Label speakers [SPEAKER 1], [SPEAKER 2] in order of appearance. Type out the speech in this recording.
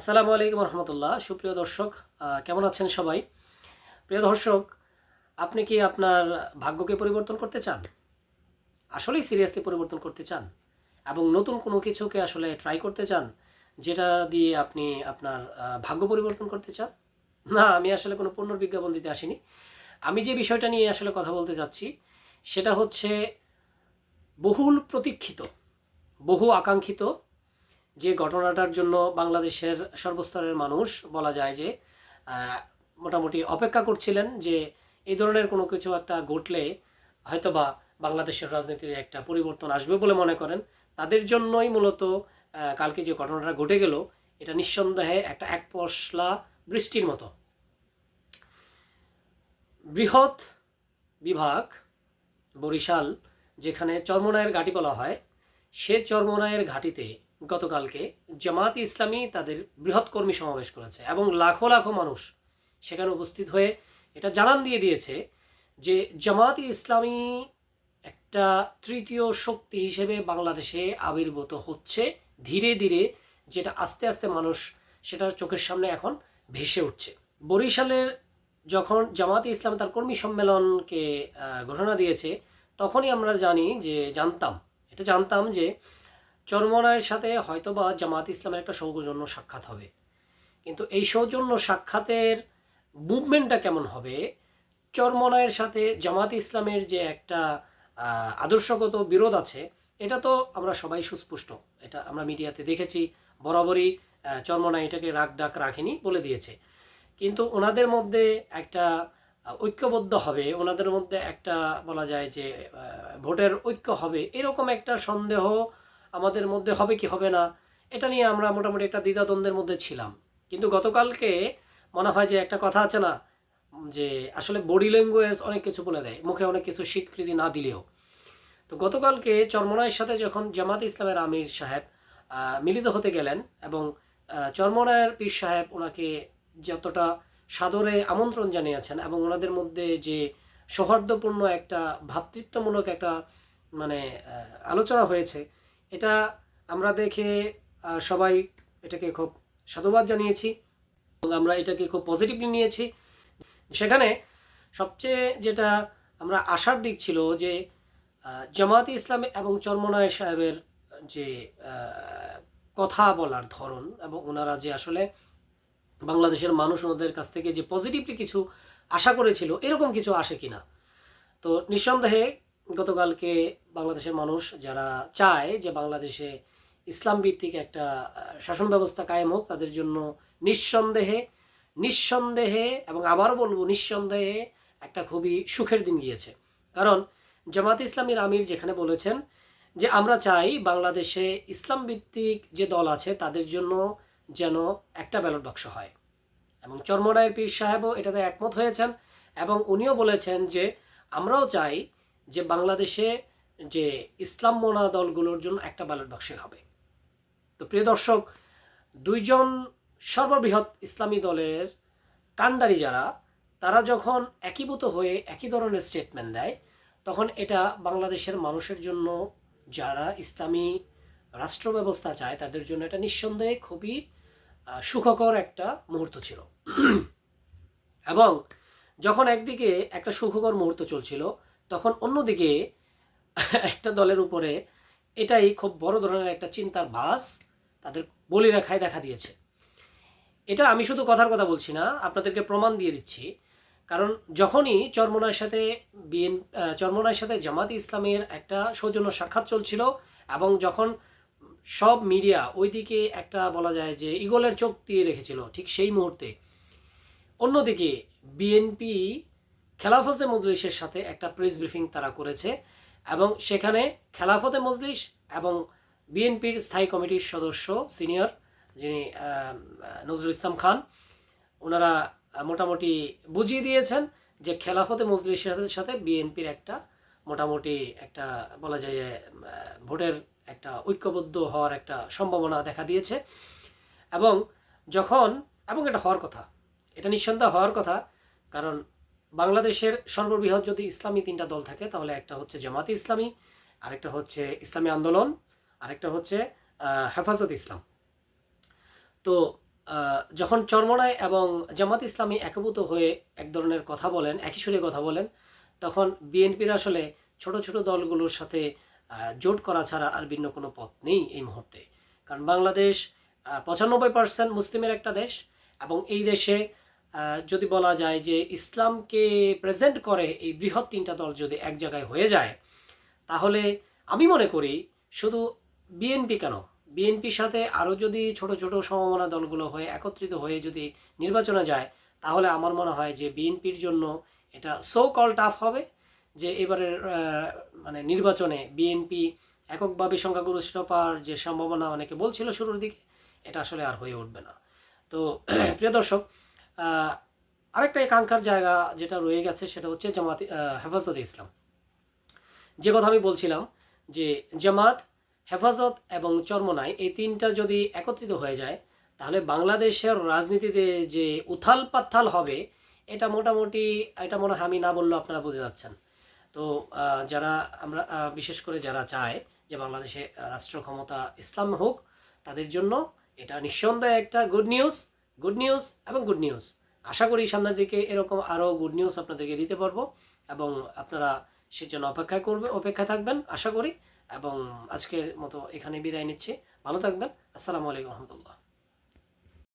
[SPEAKER 1] আসসালামু আলাইকুম রহমতুল্লাহ। সুপ্রিয় দর্শক কেমন আছেন সবাই? প্রিয় দর্শক, আপনি কি আপনার ভাগ্যকে পরিবর্তন করতে চান? আসলেই সিরিয়াসলি পরিবর্তন করতে চান? এবং নতুন কোনো কিছুকে আসলে ট্রাই করতে চান, যেটা দিয়ে আপনি আপনার ভাগ্য পরিবর্তন করতে চান? না, আমি আসলে কোনো পণ্য বিজ্ঞাপন দিতে আসিনি। আমি যে বিষয়টা নিয়ে আসলে কথা বলতে যাচ্ছি, সেটা হচ্ছে বহুল প্রতীক্ষিত, বহু আকাঙ্ক্ষিত যে ঘটনাটার জন্য বাংলাদেশের সর্বস্তরের মানুষ বলা যায় যে মোটামুটি অপেক্ষা করছিলেন যে এই ধরনের কোনো কিছু একটা ঘটলে হয়তোবা বাংলাদেশের রাজনীতিতে একটা পরিবর্তন আসবে বলে মনে করেন। তাদের জন্যই মূলত কালকে যে ঘটনাটা ঘটে গেল, এটা নিঃসন্দেহে একটা এক পশলা বৃষ্টির মতো। বৃহৎ বিভাগ, বরিশাল, যেখানে চর্মনায়ের ঘাঁটি বলা হয়, সে চর্মনায়ের ঘাঁটিতে গতকালকে জামাত ইসলামী তাদের বৃহৎ কর্মী সমাবেশ করেছে এবং লাখো লাখো মানুষ সেখানে উপস্থিত হয়ে এটা জানান দিয়ে দিয়েছে যে জামাত ইসলামী একটা তৃতীয় শক্তি হিসেবে বাংলাদেশে আবির্ভূত হচ্ছে ধীরে ধীরে যেটা আস্তে আস্তে মানুষ সেটা চোখের সামনে এখন ভেসে উঠছে। বরিশালের যখন জামাতে ইসলাম তার কর্মী সম্মেলনকে ঘোষণা দিয়েছে, তখনই আমরা জানি যে, জানতাম, এটা জানতাম যে চরমনায়ের সাথে হয়তোবা জামাত ইসলামের একটা সৌজন্য সাক্ষাৎ হবে। কিন্তু এই সৌজন্য সাক্ষাতের মুভমেন্টটা কেমন হবে? চরমনায়ের সাথে জামাত ইসলামের যে একটা আদর্শগত বিরোধ আছে, এটা তো আমরা সবাই সুস্পষ্ট। এটা আমরা মিডিয়াতে দেখেছি, বরাবরই চরমনায় এটাকে রাগ ডাক রাখেনি বলে দিয়েছে। কিন্তু ওনাদের মধ্যে একটা ঐক্যবদ্ধ হবে, ওনাদের মধ্যে একটা বলা যায় যে ভোটের ঐক্য হবে, এরকম একটা সন্দেহ আমাদের মধ্যে হবে কি হবে না, এটা নিয়ে আমরা মোটামুটি একটা দ্বিধাদ্বন্দ্বের মধ্যে ছিলাম। কিন্তু গতকালকে মনে হয় যে একটা কথা আছে না, যে আসলে বডি ল্যাঙ্গুয়েজ অনেক কিছু বলে দেয়, মুখে অনেক কিছু স্বীকৃতি না দিলেও। তো গতকালকে চরমনায়ের সাথে যখন জামাত ইসলামের আমির সাহেব মিলিত হতে গেলেন এবং চরমনায়ের পীর সাহেব ওনাকে যতটা সাদরে আমন্ত্রণ জানিয়েছেন এবং ওনাদের মধ্যে যে সৌহার্দ্যপূর্ণ একটা ভ্রাতৃত্বমূলক একটা মানে আলোচনা হয়েছে এটা আমরা দেখে সবাই এটাকে খুব সাধুবাদ জানিয়েছি এবং আমরা এটাকে খুব পজিটিভলি নিয়েছি। সেখানে সবচেয়ে যেটা আমরা আশার দিক ছিল যে আহ, জামায়াতে ইসলাম এবং চরমনায় সাহেবের যে কথা বলার ধরন এবং ওনারা যে আসলে বাংলাদেশের মানুষ ওনাদের কাছ থেকে যে পজিটিভলি কিছু আশা করেছিল এরকম কিছু আসে কিনা? তো নিঃসন্দেহে গতকালকে বাংলাদেশের মানুষ যারা চায় যে বাংলাদেশে ইসলাম ভিত্তিক একটা শাসন ব্যবস্থা কায়েম হোক, তাদের জন্য নিঃসন্দেহে নিঃসন্দেহে এবং আবার বলব নিঃসন্দেহে একটা খুবই সুখের দিন গিয়েছে। কারণ জামাত ইসলামীর আমির যেখানে বলেছেন যে, আমরা চাই বাংলাদেশে ইসলাম ভিত্তিক যে দল আছে, তাদের জন্য যেন একটা ব্যালট বাক্স হয়। এবং চর্মরায়ের পীর সাহেবও এটাতে একমত হয়েছেন এবং উনিও বলেছেন যে, আমরাও চাই যে বাংলাদেশে যে ইসলাম মোনা দলগুলোর জন্য একটা ব্যালট বাক্স হবে। তো প্রিয় দর্শক, দুইজন সর্ববৃহৎ ইসলামী দলের কাণ্ডারি যারা, তারা যখন একীভূত হয়ে একই ধরনের স্টেটমেন্ট দেয়, তখন এটা বাংলাদেশের মানুষের জন্য, যারা ইসলামী রাষ্ট্র ব্যবস্থা চায়, তাদের জন্য এটা নিঃসন্দেহে খুবই সুখকর একটা মুহূর্ত ছিল। এবং যখন একদিকে একটা সুখকর মুহূর্ত চলছিল তখন অন্যদিকে একটা দলের উপরে এটাই খুব বড় ধরনের একটা চিন্তার ভাস তাদের বলি রেখায় দেখা দিয়েছে। এটা আমি শুধু কথার কথা বলছি না, আপনাদেরকে প্রমাণ দিয়ে দিচ্ছি। কারণ যখনই চরমনার সাথে বিএন চরমনার সাথে জামাত ইসলামের একটা সৌজন্য সাক্ষাৎ চলছিল এবং যখন সব মিডিয়া ওইদিকে একটা বলা যায় যে ইগলের চোখ দিয়ে রেখেছিল ঠিক সেই মুহূর্তে। অন্যদিকে বিএনপি খেলাফতে মজলিসের সাথে একটা প্রেস ব্রিফিং তারা করেছে এবং সেখানে খেলাফতে মজলিস এবং বিএনপির স্থায়ী কমিটির সদস্য সিনিয়র যিনি নজরুল ইসলাম খান, ওনারা মোটামুটি বুঝিয়ে দিয়েছেন যে খেলাফতে মজলিসের সাথে বিএনপির একটা মোটামুটি একটা বলা যায় যে ভোটের একটা ঐক্যবদ্ধ হওয়ার একটা সম্ভাবনা দেখা দিয়েছে এবং যখন, এবং এটা হওয়ার কথা, এটা নিঃসন্দেহে হওয়ার কথা কারণ বাংলাদেশের সর্ববৃহৎ যদি ইসলামী তিনটা দল থাকে, তাহলে একটা হচ্ছে জামাতে ইসলামী, আরেকটা হচ্ছে ইসলামী আন্দোলন, আরেকটা হচ্ছে হেফাজত ইসলাম। তো যখন চরমনায় এবং জামাত ইসলামী একভূত হয়ে এক ধরনের কথা বলেন, একই সুরে কথা বলেন, তখন বিএনপির আসলে ছোট ছোট দলগুলোর সাথে জোট করা ছাড়া আর ভিন্ন কোনো পথ নেই এই মুহূর্তে। কারণ বাংলাদেশ পঁচানব্বই পার্সেন্ট মুসলিমের একটা দেশ এবং এই দেশে যদি বলা যায় যে ইসলামকে প্রেজেন্ট করে এই বৃহৎ তিনটা দল যদি এক জায়গায় হয়ে যায়, তাহলে আমি মনে করি শুধু বিএনপি কেন? বিএনপির সাথে আরও যদি ছোট ছোট সমমনা দলগুলো হয়ে একত্রিত হয়ে যদি নির্বাচনে যায়, তাহলে আমার মনে হয় যে বিএনপির জন্য এটা সো কল টাফ হবে যে এবারের মানে নির্বাচনে বিএনপি এককভাবে সংখ্যাগরিষ্ঠ পাওয়ার যে সম্ভাবনা অনেকে বলছিল শুরুর দিকে, এটা আসলে আর হয়ে উঠবে না। তো, প্রিয় দর্শক আরেকটা একাঙ্ক্ষার জায়গা যেটা রয়ে গেছে সেটা হচ্ছে জামাত হেফাজতে ইসলাম। যে কথা আমি বলছিলাম যে জামাত, হেফাজত এবং চর্মনায় এই তিনটা যদি একত্রিত হয়ে যায়, তাহলে বাংলাদেশের রাজনীতিতে যে উথাল পাথাল হবে, এটা মোটামুটি, এটা মনে হয় আমি না বললেও আপনারা বুঝে যাচ্ছেন। তো যারা আমরা বিশেষ করে যারা চায় যে বাংলাদেশে রাষ্ট্র ক্ষমতা ইসলাম হোক, তাদের জন্য এটা নিঃসন্দেহে একটা গুড নিউজ গুড নিউজ এবং গুড নিউজ আশা করি সামনের দিকে এরকম আরও গুড নিউজ আপনাদেরকে দিতে পারব এবং আপনারা সেজন্য অপেক্ষা করবে, অপেক্ষা থাকবেন, আশা করি। এবং আজকের মতো এখানে বিদায় নিচ্ছি। ভালো থাকবেন। আসসালামু আলাইকুম রহমতুল্লাহ।